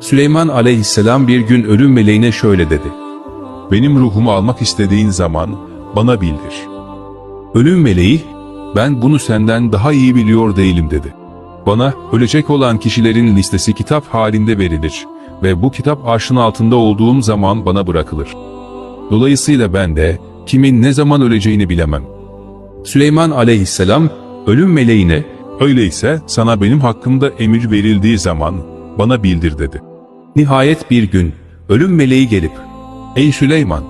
Süleyman aleyhisselam bir gün ölüm meleğine şöyle dedi. Benim ruhumu almak istediğin zaman bana bildir. Ölüm meleği, Ben bunu senden daha iyi biliyor değilim dedi. Bana ölecek olan kişilerin listesi kitap halinde verilir ve bu kitap arşın altında olduğum zaman bana bırakılır. Dolayısıyla ben de kimin ne zaman öleceğini bilemem. Süleyman aleyhisselam ölüm meleğine Öyleyse sana benim hakkımda emir verildiği zaman bana bildir dedi. Nihayet bir gün ölüm meleği gelip Ey Süleyman!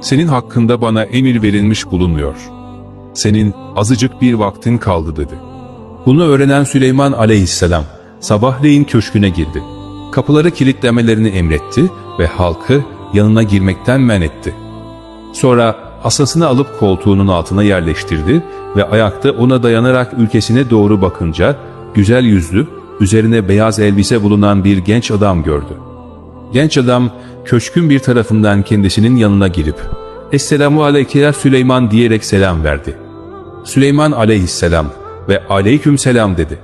Senin hakkında bana emir verilmiş bulunuyor. Senin azıcık bir vaktin kaldı dedi. Bunu öğrenen Süleyman aleyhisselam sabahleyin köşküne girdi. Kapıları kilitlemelerini emretti ve halkı yanına girmekten men etti. Sonra asasını alıp koltuğunun altına yerleştirdi ve ayakta ona dayanarak ülkesine doğru bakınca güzel yüzlü, üzerine beyaz elbise bulunan bir genç adam gördü. Genç adam köşkün bir tarafından kendisinin yanına girip Esselamu aleyke ya Süleyman diyerek selam verdi. Süleyman aleyhisselam ve aleyküm selam dedi.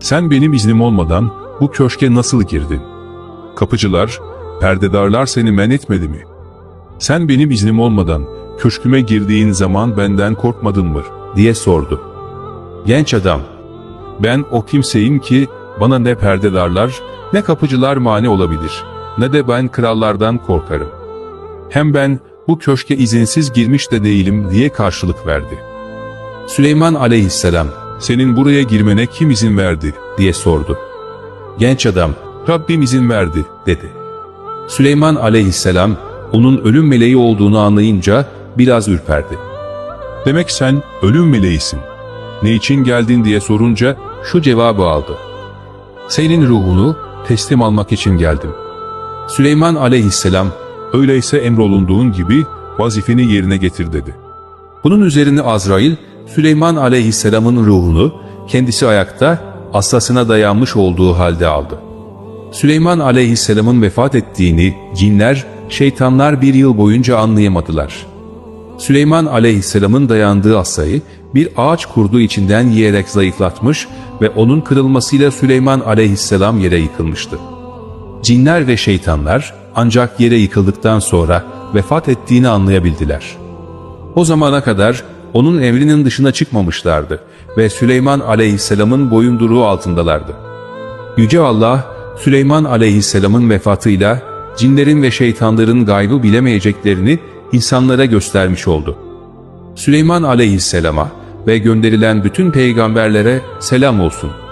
Sen benim iznim olmadan bu köşke nasıl girdin? Kapıcılar, perdedarlar seni men etmedi mi? Sen benim iznim olmadan köşküme girdiğin zaman benden korkmadın mı? diye sordu. Genç adam, Ben o kimseyim ki bana ne perdedarlar ne kapıcılar mani olabilir. Ne de ben krallardan korkarım. Hem ben bu köşke izinsiz girmiş de değilim diye karşılık verdi. Süleyman aleyhisselam Senin buraya girmene kim izin verdi? diye sordu. Genç adam Rabbim izin verdi. dedi. Süleyman aleyhisselam onun ölüm meleği olduğunu anlayınca biraz ürperdi. Demek sen ölüm meleğisin. Ne için geldin diye sorunca Şu cevabı aldı. senin ruhunu teslim almak için geldim. Süleyman aleyhisselam Öyleyse emrolunduğun gibi vazifeni yerine getir dedi. bunun üzerine Azrail Süleyman aleyhisselamın ruhunu kendisi ayakta aslasına dayanmış olduğu halde aldı. Süleyman aleyhisselamın vefat ettiğini cinler, şeytanlar bir yıl boyunca anlayamadılar. Süleyman aleyhisselamın dayandığı asayı bir ağaç kurdu içinden yiyerek zayıflatmış ve onun kırılmasıyla Süleyman aleyhisselam yere yıkılmıştı. Cinler ve şeytanlar ancak yere yıkıldıktan sonra vefat ettiğini anlayabildiler. O zamana kadar onun emrinin dışına çıkmamışlardı ve Süleyman aleyhisselamın boyunduruğu altındalardı. Yüce Allah, Süleyman aleyhisselamın vefatıyla cinlerin ve şeytanların gaybı bilemeyeceklerini insanlara göstermiş oldu. Süleyman aleyhisselama ve gönderilen bütün peygamberlere selam olsun.